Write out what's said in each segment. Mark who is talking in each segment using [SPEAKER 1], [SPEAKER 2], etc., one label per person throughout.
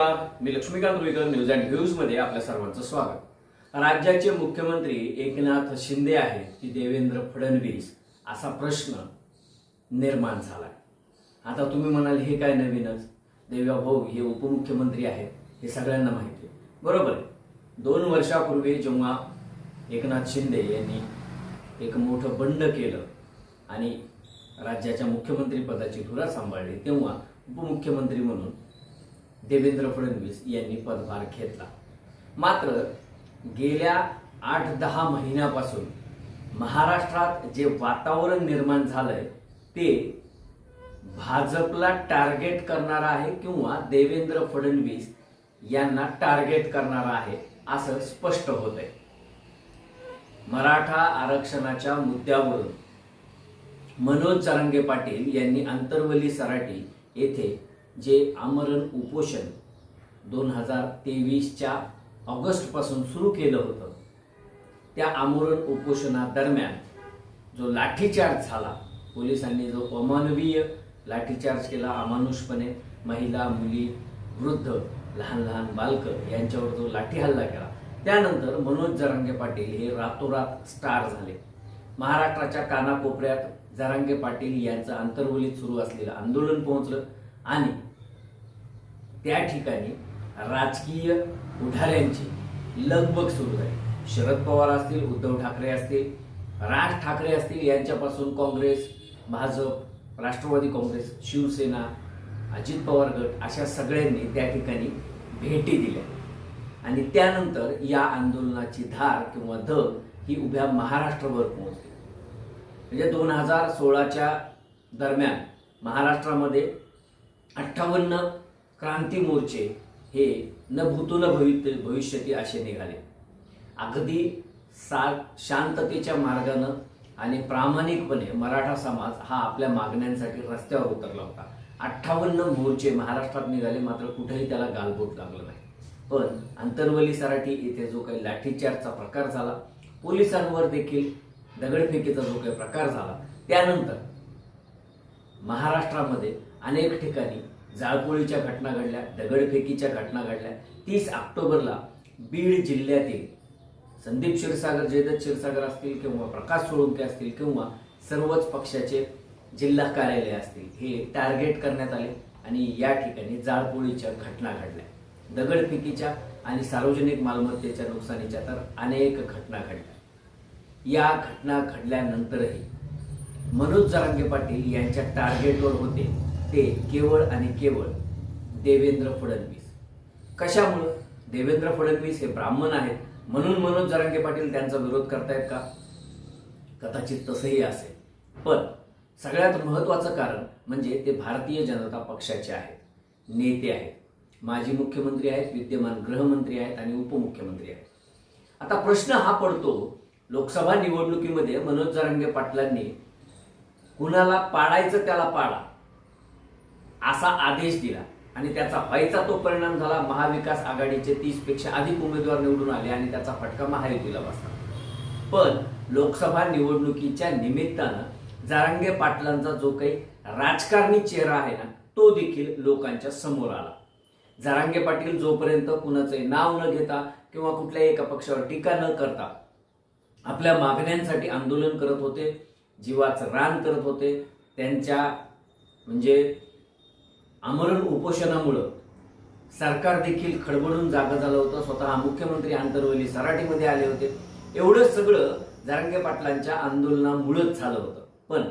[SPEAKER 1] Me Laxmikant Ruikar news and व्ह्यूजमध्ये आपल्या सर्वांचं स्वागत. राज्याचे मुख्यमंत्री एकनाथ शिंदे आहेत की देवेंद्र फडणवीस असा प्रश्न निर्माण झाला आता तुम्ही म्हणाल हे काय नवीनच? देव्या भाऊ हे उपमुख्यमंत्री आहेत हे सगळ्यांना माहिती आहे. बरोबर आहे. दोन वर्षापूर्वी जेव्हा एकनाथ शिंदे यांनी एक मोठं बंड केलं आणि राज्याच्या मुख्यमंत्री पदाची धुरा सांभाळली तेव्हा उपमुख्यमंत्री म्हणून देवेंद्र फडणवीस यांनी पदभार घेतला. मात्र गेल्या आठ दहा महिन्यापासून महाराष्ट्रात जे वातावरण निर्माण झालंय ते भाजपला टार्गेट करणार आहे किंवा देवेंद्र फडणवीस यांना टार्गेट करणार आहे असं स्पष्ट होत आहे मराठा आरक्षणाच्या मुद्द्यावरून मनोज चरंगे पाटील यांनी आंतरवली सराटी येथे जे आमरण उपोषण दोन हजार तेवीसच्या ऑगस्टपासून सुरू केलं होतं त्या आमरण उपोषणादरम्यान जो लाठीचार्ज झाला पोलिसांनी जो अमानवीय लाठीचार्ज केला अमानुषपणे महिला मुली वृद्ध लहान लहान बालकं यांच्यावर जो लाठी हल्ला केला त्यानंतर मनोज जरांगे पाटील हे रातोरात स्टार झाले. महाराष्ट्राच्या कानाकोपऱ्यात जरांगे पाटील यांचं आंतरवलीत सुरू असलेलं आंदोलन पोहोचलं आणि त्या ठिकाणी राजकीय पुढाऱ्यांची लगबग सुरू झाली. शरद पवार असतील उद्धव ठाकरे असतील राज ठाकरे असतील यांच्यापासून काँग्रेस भाजप राष्ट्रवादी काँग्रेस शिवसेना अजित पवार गट अशा सगळ्यांनी त्या ठिकाणी भेटी दिल्या. आणि त्यानंतर या आंदोलनाची धार किंवा ध ही उभ्या महाराष्ट्रभर पोहोचली. म्हणजे दोन हजार सोळाच्या दरम्यान महाराष्ट्रामध्ये अठ्ठावन्न क्रांती मोर्चे हे न भूतो न भवित भविष्यती असे निघाले. अगदी सा शांततेच्या मार्गानं आणि प्रामाणिकपणे मराठा समाज हा आपल्या मागण्यांसाठी रस्त्यावर उतरला होता. अठ्ठावन्न मोर्चे महाराष्ट्रात निघाले मात्र कुठेही त्याला गालबोट लागलं नाही. पण अंतरवली सराठी येथे जो काही लाठीचार्जचा प्रकार झाला पोलिसांवर देखील दगडफेकीचा जो काही प्रकार झाला त्यानंतर महाराष्ट्रामध्ये अनेक ठिकाणी जाळपोळीच्या घटना घडल्या दगडफेकीच्या घटना घडल्या. तीस ऑक्टोबरला बीड जिल्ह्यातील संदीप क्षीरसागर जयदत्त क्षीरसागर असतील किंवा प्रकाश सोळुंके असतील किंवा सर्वच पक्षाचे जिल्हा कार्यालय असतील हे टार्गेट करण्यात आले आणि या ठिकाणी जाळपोळीच्या घटना घडल्या. दगडफेकीच्या आणि सार्वजनिक मालमत्तेच्या नुकसानीच्या तर अनेक घटना घडल्या. या घटना घडल्यानंतरही मनोज जरांगे पाटील यांच्या टार्गेटवर होते. ते केवळ आणि केवळ देवेंद्र फडणवीस. कशामुळं? देवेंद्र फडणवीस हे ब्राह्मण आहेत. म्हणून मनोज जरांगे पाटील त्यांचा विरोध करतायत का? कदाचित तसंही असेल. पण सगळ्यात महत्वाचं कारण म्हणजे ते भारतीय जनता पक्षाचे आहेत. नेते आहेत. माजी मुख्यमंत्री आहेत विद्यमान गृहमंत्री आहेत आणि उपमुख्यमंत्री आहेत. आता प्रश्न हा पडतो लोकसभा निवडणुकीमध्ये मनोज जरांगे पाटलांनी कुणाला पाडायचं त्याला पाडा? असा आदेश दिला. आणि त्याचा व्हायचा तो परिणाम झाला महाविकास आघाडीचे तीसपेक्षा अधिक उमेदवार निवडून आले आणि त्याचा फटका महायुतीला बसला. पण लोकसभा निवडणुकीच्या निमित्तानं जारांगे पाटलांचा जो काही राजकारणी चेहरा आहे ना तो देखील लोकांच्या समोर आला. जारांगे पाटील जोपर्यंत कुणाचे नाव न घेता किंवा कुठल्याही एका पक्षावर टीका न करता आपल्या मागण्यांसाठी आंदोलन करत होते जीवाचं रान करत होते त्यांच्या म्हणजे आमरण उपोषणामुळं सरकार देखील खडबडून जागा झालं होतं. स्वतः मुख्यमंत्री आंतरवली सराटीमध्ये आले होते. एवढं सगळं जारांगे पाटलांच्या आंदोलनामुळंच झालं होतं. पण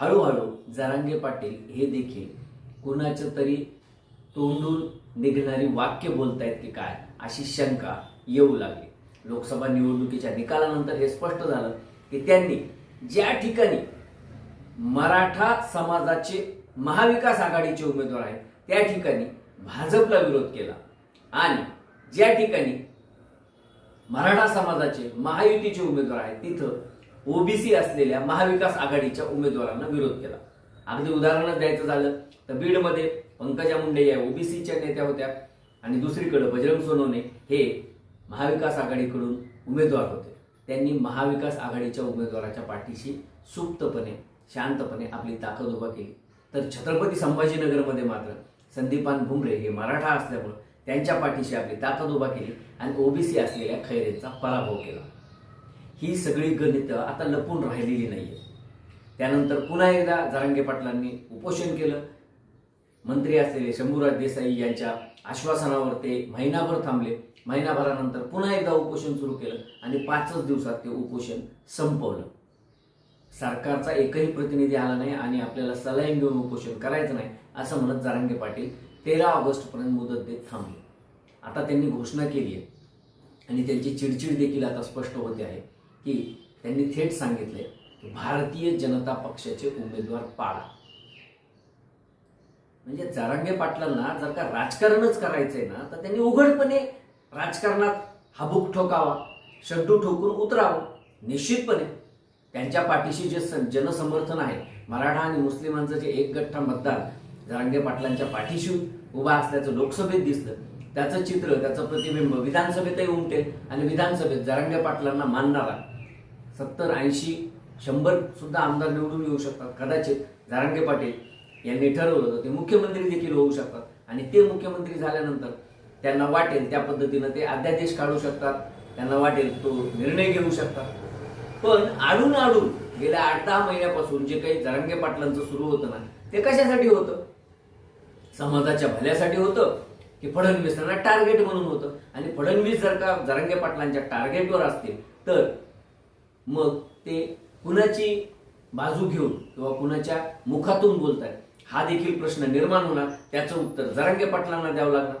[SPEAKER 1] हळूहळू जरांगे पाटील हे देखील कुणाचं तरी तोंडून निघणारी वाक्य बोलतायत की काय अशी शंका येऊ लागली. लोकसभा निवडणुकीच्या निकालानंतर हे स्पष्ट झालं की त्यांनी ज्या ठिकाणी मराठा समाजाचे महाविकास आघाडीचे उमेदवार आहेत. त्या ठिकाणी भाजपला विरोध केला. आणि ज्या ठिकाणी मराठा समाजाचे महायुतीचे उमेदवार आहेत तिथं ओबीसी असलेल्या महाविकास आघाडीच्या उमेदवारांना विरोध केला. अगदी उदाहरणच द्यायचं झालं तर बीडमध्ये पंकजा मुंडे या ओबीसीच्या नेत्या होत्या आणि दुसरीकडे बजरंग सोनवणे हे महाविकास आघाडीकडून उमेदवार होते. त्यांनी महाविकास आघाडीच्या उमेदवाराच्या पाठीशी सुप्तपणे शांतपणे आपली ताकद उभा केली. तर छत्रपती संभाजीनगरमध्ये मात्र संदीपान भुमरे हे मराठा असल्यामुळं त्यांच्या पाठीशी आपली ताकद उभा केली आणि ओबीसी असलेल्या खैरेचा पराभव केला. ही सगळी गणितं आता लपून राहिलेली नाहीये. त्यानंतर पुन्हा एकदा जारंगे पाटलांनी उपोषण केलं. मंत्री असलेले शंभूराज देसाई यांच्या आश्वासनावर ते महिनाभर थांबले. महिनाभरानंतर पुन्हा एकदा उपोषण सुरू केलं आणि पाचच दिवसात ते उपोषण संपवलं. सरकारचा एकही प्रतिनिधी आला नाही आणि आपल्याला सलाईन घेऊन उपोषण करायचं नाही असं म्हणत जारंगे पाटील तेरा ऑगस्टपर्यंत मुदत देत थांबले. आता त्यांनी घोषणा केली आहे आणि त्यांची चिडचिड देखील आता स्पष्ट होते आहे की त्यांनी थेट सांगितले की भारतीय जनता पक्षाचे उमेदवार पाळा. म्हणजे जारांगे पाटलांना जर का राजकारणच करायचंय ना तर त्यांनी उघडपणे राजकारणात हाबूक ठोकावा शड्डू ठोकून उतरावं निश्चितपणे. त्यांच्या पाठीशी जे स- जनसमर्थन आहे मराठा आणि मुस्लिमांचं जे एक गठ्ठा मतदार जरांगे पाटलांच्या पाठीशी उभा असल्याचं लोकसभेत दिसलं. त्याचं चित्र त्याचं प्रतिबिंब विधानसभेतही उमटेल आणि विधानसभेत जरांगे पाटलांना मानणारा सत्तर ऐंशी शंभर सुद्धा आमदार निवडून येऊ शकतात. कदाचित जरांगे पाटील यांनी ठरवलं होतं ते मुख्यमंत्री देखील होऊ शकतात आणि ते मुख्यमंत्री झाल्यानंतर त्यांना वाटेल त्या पद्धतीनं ते अध्यादेश काढू शकतात. त्यांना वाटेल तो निर्णय घेऊ शकतात. पण आडून आडून गेल्या आठ दहा महिन्यापासून जे काही जरांगे पाटलांचं सुरू होतं ना ते कशासाठी होतं? समाजाच्या भल्यासाठी होतं की फडणवीसांना टार्गेट म्हणून होतं? आणि फडणवीस जर का जरांगे पाटलांच्या टार्गेटवर असतील तर मग ते कुणाची बाजू घेऊन किंवा कुणाच्या मुखातून बोलतायत? हा देखील प्रश्न निर्माण होणार. त्याचं उत्तर जरांगे पाटलांना द्यावं लागणार.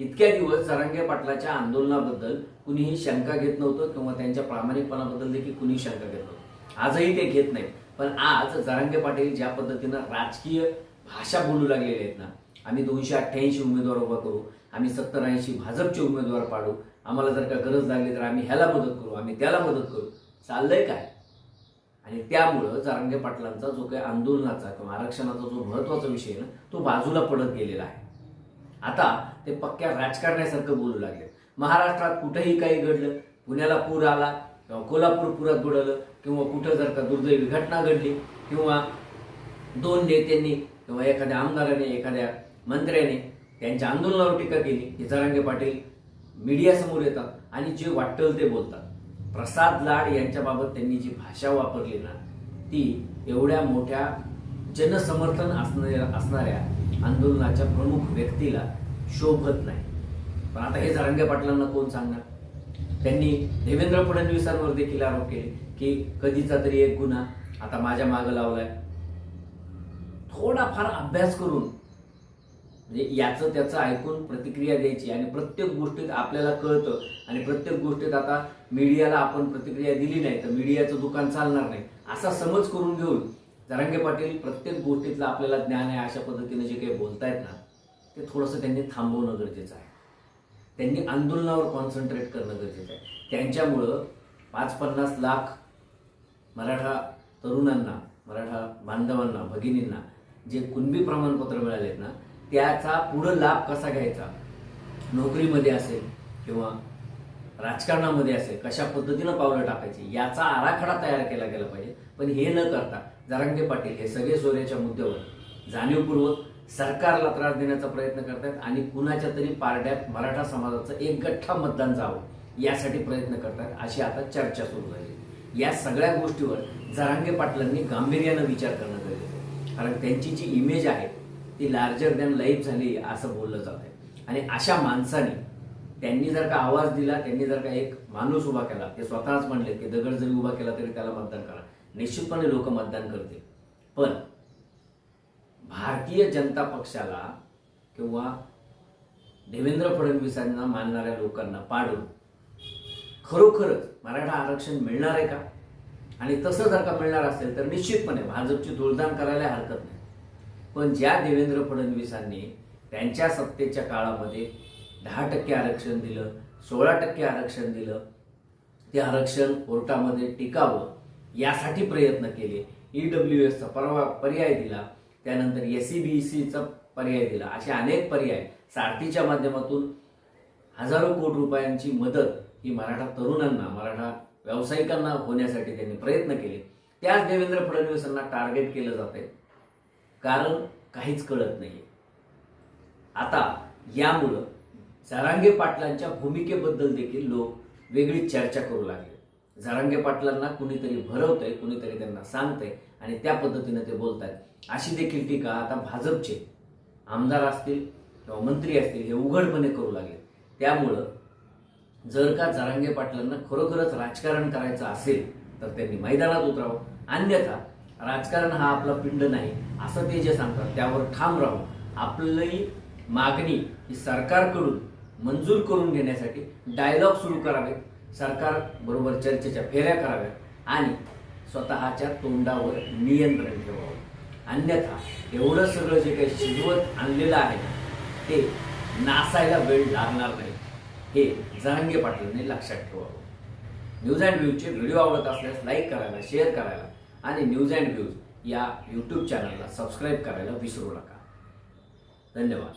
[SPEAKER 1] इतक्या दिवस जरांगे पाटलाच्या आंदोलनाबद्दल कुणीही शंका घेत नव्हतं किंवा त्यांच्या प्रामाणिकपणाबद्दल देखील कुणीही शंका घेत नव्हतं. आजही ते घेत नाहीत. पण आज जरांगे पाटील ज्या पद्धतीनं राजकीय भाषा बोलू लागलेले आहेत ना आम्ही दोनशे अठ्ठ्याऐंशी उमेदवार उभा करू आम्ही सत्तर ऐंशी भाजपचे उमेदवार पाडू आम्हाला जर का गरज लागली तर आम्ही ह्याला मदत करू आम्ही त्याला मदत करू. चाललंय काय? आणि त्यामुळं जारंगे पाटलांचा जो काही आंदोलनाचा किंवा आरक्षणाचा जो महत्त्वाचा विषय आहे ना तो बाजूला पडत गेलेला आहे. आता ते पक्क्या राजकारण्यासारखं बोलू लागले. महाराष्ट्रात कुठेही काही घडलं पुण्याला पूर आला किंवा कोल्हापूर पुरात बुडवलं किंवा कुठं जर का दुर्दैवी घटना घडली किंवा दोन नेत्यांनी किंवा एखाद्या आमदाराने एखाद्या मंत्र्याने त्यांच्या आंदोलनावर टीका केली हे जरांगे पाटील मीडियासमोर येतात आणि जे वाटतं ते बोलतात. प्रसाद लाड यांच्याबाबत त्यांनी जी भाषा वापरली ना ती एवढ्या मोठ्या जनसमर्थन असणाऱ्या असणाऱ्या आंदोलनाच्या प्रमुख व्यक्तीला शोभत नाही. पण आता हे जरांगे पाटलांना कोण सांगणार? त्यांनी देवेंद्र फडणवीसांवर देखील आरोप केले की कधीचा तरी एक गुन्हा आता माझ्या मागं लावलाय. थोडाफार अभ्यास करून म्हणजे याचं त्याचं ऐकून प्रतिक्रिया द्यायची आणि प्रत्येक गोष्टीत आपल्याला कळतं आणि प्रत्येक गोष्टीत आता मीडियाला आपण प्रतिक्रिया दिली नाही तर मीडियाचं दुकान चालणार नाही असा समज करून घेऊन जरांगे पाटील प्रत्येक गोष्टीतलं आपल्याला ज्ञान आहे अशा पद्धतीने जे काही बोलतायत ना ते थोडंसं त्यांनी थांबवणं गरजेचं आहे. त्यांनी आंदोलनावर कॉन्सन्ट्रेट करणं गरजेचं आहे. त्यांच्यामुळं पाच पन्नास लाख मराठा तरुणांना मराठा बांधवांना भगिनींना जे कुणबी प्रमाणपत्र मिळालेत ना त्याचा पुढं लाभ कसा घ्यायचा? नोकरीमध्ये असेल किंवा राजकारणामध्ये असेल कशा पद्धतीनं पावलं टाकायची याचा आराखडा तयार केला गेला पाहिजे. पण हे न करता जरांगे पाटील हे सगळे सोयऱ्याच्या मुद्द्यावर जाणीवपूर्वक सरकारला त्रास देण्याचा प्रयत्न करतात आणि कुणाच्या तरी पारड्यात मराठा समाजाचं एक गठ्ठा मतदान जावं यासाठी प्रयत्न करतात अशी आता चर्चा सुरू झाली. या सगळ्या गोष्टीवर जरांगे पाटलांनी गांभीर्यानं विचार करणं गरजेचं आहे. कारण त्यांची जी इमेज आहे ती लार्जर दॅन लाईफ झाली असं बोललं जात आहे आणि अशा माणसाने त्यांनी जर का आवाज दिला त्यांनी जर का एक माणूस उभा केला ते स्वतःच म्हणले की दगड जरी उभा केला तरी त्याला मतदान करा. निश्चितपणे लोक मतदान करतील. पण भारतीय जनता पक्षाला किंवा देवेंद्र फडणवीसांना मानणाऱ्या लोकांना पाडून खरोखरच मराठा आरक्षण मिळणार आहे का? आणि तसं जर का मिळणार असेल तर निश्चितपणे भाजपची तुळदान करायला हरकत नाही. पण ज्या देवेंद्र फडणवीसांनी त्यांच्या सत्तेच्या काळामध्ये दहा टक्के आरक्षण दिलं सोळा टक्के आरक्षण दिलं ते आरक्षण कोर्टामध्ये टिकावं यासाठी प्रयत्न केले. ई डब्ल्यू एसचा परवा पर्याय दिला त्यानंतर एस सी बी सीचा पर्याय दिला. असे अनेक पर्याय सारथीच्या माध्यमातून हजारो कोटी रुपयांची मदत ही मराठा तरुणांना मराठा व्यावसायिकांना होण्यासाठी त्यांनी प्रयत्न केले. त्याच देवेंद्र फडणवीसांना टार्गेट केलं जात आहे. कारण काहीच कळत नाही आता यामुळं जरांगे पाटलांच्या भूमिकेबद्दल देखील लोक वेगळी चर्चा करू लागले. जरांगे पाटलांना कुणीतरी भरवतंय कुणीतरी त्यांना सांगतंय आणि त्या पद्धतीने ते बोलतायत. अशी देखील टीका आता भाजपचे आमदार असतील किंवा मंत्री असतील हे उघडपणे करू लागले. त्यामुळं जर का जरांगे पाटलांना खरोखरच राजकारण करायचं असेल तर त्यांनी मैदानात उतरावं. अन्यथा राजकारण हा आपला पिंड नाही असं ते जे सांगतात त्यावर ठाम राहून आपली मागणी ही सरकारकडून मंजूर करून घेण्यासाठी डायलॉग सुरू करावे सरकार बरोबर चर्चेच्या फेऱ्या कराव्यात आणि स्वतःच्या तोंडावर नियंत्रण ठेवावं. अन्यथा एवढं सगळं जे काही शिजवत आणलेलं आहे ते नासायला वेळ लागणार नाही. हे जरांगे पाटलांनी लक्षात ठेवावं. न्यूज अँड व्ह्यूजचे व्हिडिओ आवडत असल्यास लाईक करायला शेअर करायला आणि न्यूज अँड व्ह्यूज या यूट्यूब चॅनलला सबस्क्राईब करायला विसरू नका. धन्यवाद.